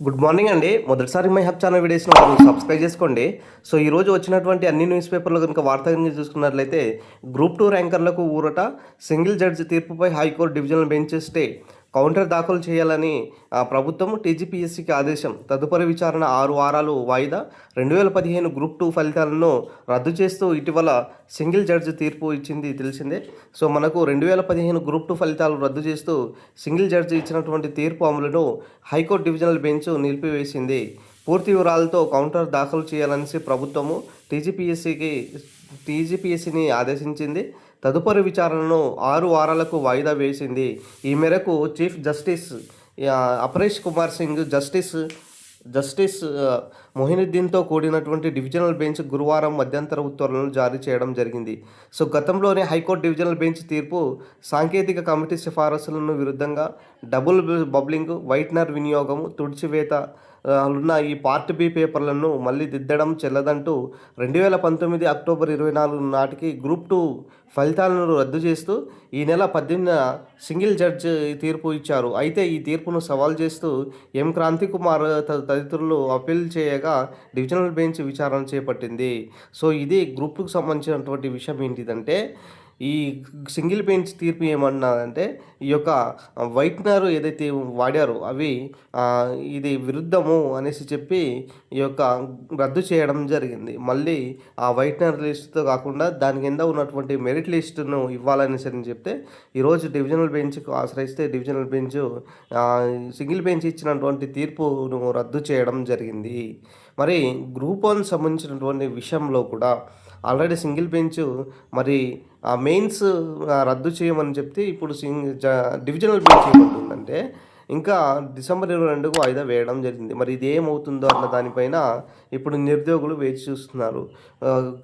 Good morning అండి. మొదటిసారి my hub channel videos subscribe చేసుకోండి. సో ఈరోజు వచ్చినటువంటి అన్ని న్యూస్ పేపర్లు కనుక వార్త కనుక చూసుకున్నట్లయితే గ్రూప్ టూ ర్యాంకర్లకు ఊరట single judge తీర్పుపై high court divisional bench stay. Counter దాఖలు చేయాలని ప్రభుత్వం టీజీపీఎస్సీకి ఆదేశం. తదుపరి విచారణ ఆరు వారాలు వాయిదా. రెండు వేల పదిహేను గ్రూప్ టూ ఫలితాలను రద్దు చేస్తూ ఇటీవల సింగిల్ జడ్జి తీర్పు ఇచ్చింది తెలిసిందే. సో మనకు రెండు వేల పదిహేను గ్రూప్ టూ ఫలితాలు రద్దు చేస్తూ సింగిల్ జడ్జి ఇచ్చినటువంటి తీర్పు అమలును హైకోర్టు డివిజనల్ బెంచ్ నిలిపివేసింది. పూర్తి వివరాలతో కౌంటర్ దాఖలు చేయాలనేసి ప్రభుత్వము టీజీపీఎస్సీకి టీజీపీఎస్సీని ఆదేశించింది. తదుపరి విచారణను ఆరు వారాలకు వాయిదా వేసింది. ఈ మేరకు chief justice Aparesh Kumar Singh justice justice మొహినుద్దీన్తో కూడినటువంటి డివిజనల్ బెంచ్ గురువారం మధ్యంతర ఉత్తర్వులను జారీ చేయడం జరిగింది. సో గతంలోనే హైకోర్టు డివిజనల్ బెంచ్ తీర్పు సాంకేతిక కమిటీ సిఫారసులను విరుద్ధంగా డబుల్ బబ్లింగ్ వైట్నర్ వినియోగం తుడిచివేత ఉన్న ఈ పార్ట్ బి పేపర్లను మళ్ళీ దిద్దడం చెల్లదంటూ రెండు వేల పంతొమ్మిది అక్టోబర్ ఇరవై నాలుగు నాటికి గ్రూప్ టూ ఫలితాలను రద్దు చేస్తూ ఈ నెల పద్దెనిమిదిన సింగిల్ జడ్జ్ తీర్పు ఇచ్చారు. అయితే ఈ తీర్పును సవాల్ చేస్తూ ఎం క్రాంతి కుమార్ తదితరులు అప్పీల్ చేయగా డివిజనల్ బెంచ్ విచారణ చేపట్టింది. సో ఇది గ్రూప్కు సంబంధించినటువంటి విషయం ఏంటిదంటే ఈ సింగిల్ బెంచ్ తీర్పు ఏమన్నారంటే ఈ యొక్క వైట్నర్ ఏదైతే వాడారో అవి ఇది విరుద్ధము అనేసి చెప్పి ఈ యొక్క రద్దు చేయడం జరిగింది. మళ్ళీ ఆ వైట్నర్ లిస్టుతో కాకుండా దాని కింద ఉన్నటువంటి మెరిట్ లిస్టును ఇవ్వాలనేసి అని చెప్తే ఈరోజు డివిజనల్ బెంచ్కు ఆశ్రయిస్తే డివిజనల్ బెంచ్ సింగిల్ బెంచ్ ఇచ్చినటువంటి తీర్పును రద్దు చేయడం జరిగింది. మరి గ్రూప్ వన్ సంబంధించినటువంటి విషయంలో కూడా ఆల్రెడీ సింగిల్ బెంచ్. మరి ఆ మెయిన్స్ రద్దు చేయమని చెప్తే ఇప్పుడు సింగ్ డివిజనల్ బెంచ్ ఏమంటుందంటే ఇంకా డిసెంబర్ ఇరవై రెండుకు వాయిదా వేయడం జరిగింది. మరి ఇది ఏమవుతుందో అన్న దానిపైన ఇప్పుడు నిరుద్యోగులు వేచి చూస్తున్నారు.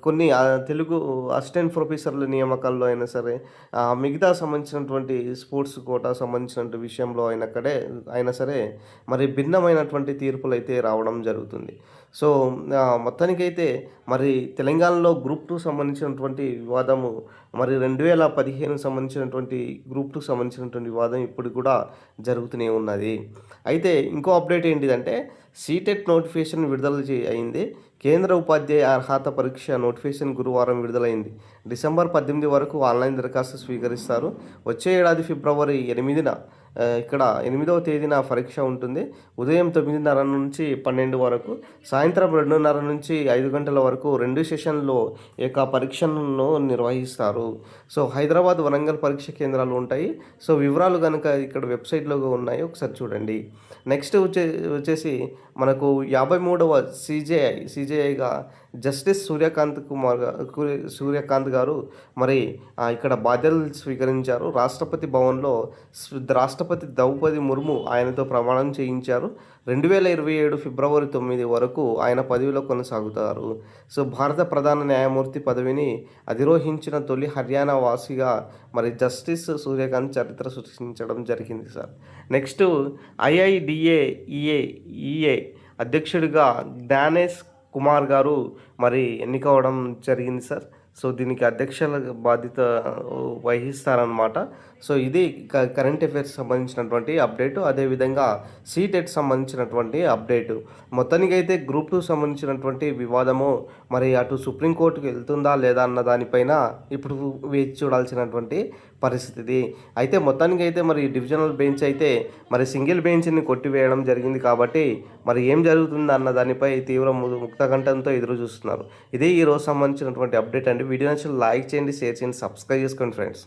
కొన్ని తెలుగు అసిస్టెంట్ ప్రొఫెసర్ల నియామకాల్లో అయినా సరే మిగతా సంబంధించినటువంటి స్పోర్ట్స్ కోటా సంబంధించినటువంటి విషయంలో అయినక్కడే అయినా సరే మరి భిన్నమైనటువంటి తీర్పులు అయితే రావడం జరుగుతుంది. సో మొత్తానికైతే మరి తెలంగాణలో గ్రూప్ టూ సంబంధించినటువంటి వివాదము మరి రెండు వేల పదిహేను సంబంధించినటువంటి గ్రూప్ టూకి సంబంధించినటువంటి వివాదం ఇప్పుడు కూడా జరుగుతూనే ఉన్నది. అయితే ఇంకో అప్డేట్ ఏంటిదంటే సీటెట్ నోటిఫికేషన్ విడుదల చే అయింది. కేంద్ర ఉపాధ్యాయ అర్హత పరీక్ష నోటిఫికేషన్ గురువారం విడుదలైంది. డిసెంబర్ పద్దెనిమిది వరకు ఆన్లైన్ దరఖాస్తు స్వీకరిస్తారు. వచ్చే ఏడాది ఫిబ్రవరి ఎనిమిదిన ఇక్కడ ఎనిమిదవ తేదీన పరీక్ష ఉంటుంది. ఉదయం తొమ్మిదిన్నర నుంచి పన్నెండు వరకు సాయంత్రం రెండున్నర నుంచి ఐదు గంటల వరకు రెండు సెషన్లో ఈ యొక్క పరీక్షలను నిర్వహిస్తారు. సో హైదరాబాద్ వరంగల్ పరీక్ష కేంద్రాలు ఉంటాయి. సో వివరాలు కనుక ఇక్కడ వెబ్సైట్లో ఉన్నాయి ఒకసారి చూడండి. నెక్స్ట్ వచ్చే వచ్చేసి మనకు యాభై మూడవ సిజేఐ సిజేఐగా జస్టిస్ సూర్యకాంత్ కుమార్ కు- సూర్యకాంత్ గారు మరి ఇక్కడ బాధ్యతలు స్వీకరించారు. రాష్ట్రపతి భవన్లో రాష్ట్రపతి ద్రౌపది ముర్ము ఆయనతో ప్రమాణం చేయించారు. రెండు వేల ఇరవై ఏడు ఫిబ్రవరి తొమ్మిది వరకు ఆయన పదవిలో కొనసాగుతారు. సో భారత ప్రధాన న్యాయమూర్తి పదవిని అధిరోహించిన తొలి హర్యానా వాసిగా మరి జస్టిస్ సూర్యకాంత్ చరిత్ర సృష్టించడం జరిగింది sir. Next IIDA EA EA అధ్యక్షుడిగా జ్ఞానేష్ కుమార్ గారు మరి ఎన్నికవడం జరిగింది సార్. సో దీనికి అధ్యక్షుల బాధ్యత వహిస్తారనమాట సో ఇది క- కరెంట్ అఫైర్స్ సంబంధించినటువంటి అప్డేటు అదేవిధంగా సీటెట్ సంబంధించినటువంటి అప్డేట్ మొత్తానికైతే గ్రూప్ టూ సంబంధించినటువంటి వివాదము మరి అటు సుప్రీంకోర్టుకు వెళ్తుందా లేదా అన్న దానిపైన ఇప్పుడు వేచి చూడాల్సినటువంటి పరిస్థితి అయితే మొత్తానికి అయితే మరి డివిజనల్ బెంచ్ అయితే మరి సింగిల్ బెంచ్ని కొట్టివేయడం జరిగింది కాబట్టి మరి ఏం జరుగుతుంది అన్న దానిపై తీవ్ర ముక్తకంఠంతో ఎదురు చూస్తున్నారు. ఇదే ఈ రోజు సంబంధించినటువంటి అప్డేట్ అండి. వీడియో నచ్చిన లైక్ చేయండి షేర్ చేయండి సబ్స్క్రైబ్ చేసుకోండి ఫ్రెండ్స్.